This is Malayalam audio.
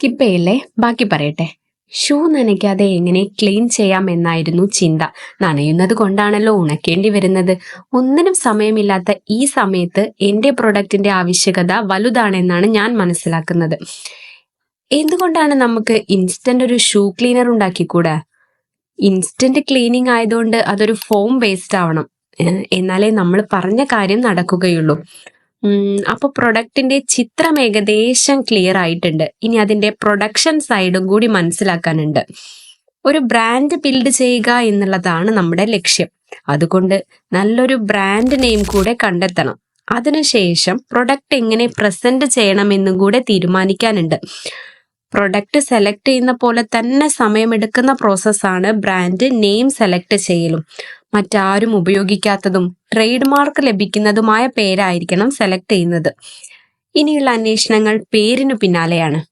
സ്കിപ്പ് ചെയ്യല്ലേ ബാക്കി പറയട്ടെ. ഷൂ നനയ്ക്കാതെ എങ്ങനെ ക്ലീൻ ചെയ്യാം എന്നായിരുന്നു ചിന്ത. നനയുന്നത് കൊണ്ടാണല്ലോ ഉണക്കേണ്ടി വരുന്നത്. ഒന്നിനും സമയമില്ലാത്ത ഈ സമയത്ത് എന്റെ പ്രൊഡക്റ്റിന്റെ ആവശ്യകത വലുതാണെന്നാണ് ഞാൻ മനസ്സിലാക്കുന്നത്. എന്തുകൊണ്ടാണ് നമുക്ക് ഇൻസ്റ്റന്റ് ഒരു ഷൂ ക്ലീനർ ഉണ്ടാക്കിക്കൂടാ? ഇൻസ്റ്റന്റ് ക്ലീനിങ് ആയതുകൊണ്ട് അതൊരു ഫോം വേസ്റ്റ് ആവണം. എന്നാലേ നമ്മൾ പറഞ്ഞ കാര്യം നടക്കുകയുള്ളൂ. അപ്പൊ പ്രൊഡക്റ്റിന്റെ ചിത്രം ഏകദേശം ക്ലിയർ ആയിട്ടുണ്ട്. ഇനി അതിന്റെ പ്രൊഡക്ഷൻ സൈഡും കൂടി മനസ്സിലാക്കാനുണ്ട്. ഒരു ബ്രാൻഡ് ബിൽഡ് ചെയ്യുക എന്നുള്ളതാണ് നമ്മുടെ ലക്ഷ്യം. അതുകൊണ്ട് നല്ലൊരു ബ്രാൻഡ് നെയിം കൂടെ കണ്ടെത്തണം. അതിനുശേഷം പ്രൊഡക്റ്റ് എങ്ങനെ പ്രസന്റ് ചെയ്യണം എന്നും കൂടെ തീരുമാനിക്കാനുണ്ട്. പ്രൊഡക്റ്റ് സെലക്ട് ചെയ്യുന്ന പോലെ തന്നെ സമയമെടുക്കുന്ന പ്രോസസ്സാണ് ബ്രാൻഡ് നെയിം സെലക്ട് ചെയ്യലും. മറ്റാരും ഉപയോഗിക്കാത്തതും ട്രേഡ് മാർക്ക് ലഭിക്കുന്നതുമായ പേരായിരിക്കണം സെലക്ട് ചെയ്യുന്നത്. ഇനിയുള്ള അന്വേഷണങ്ങൾ പേരിനു പിന്നാലെയാണ്.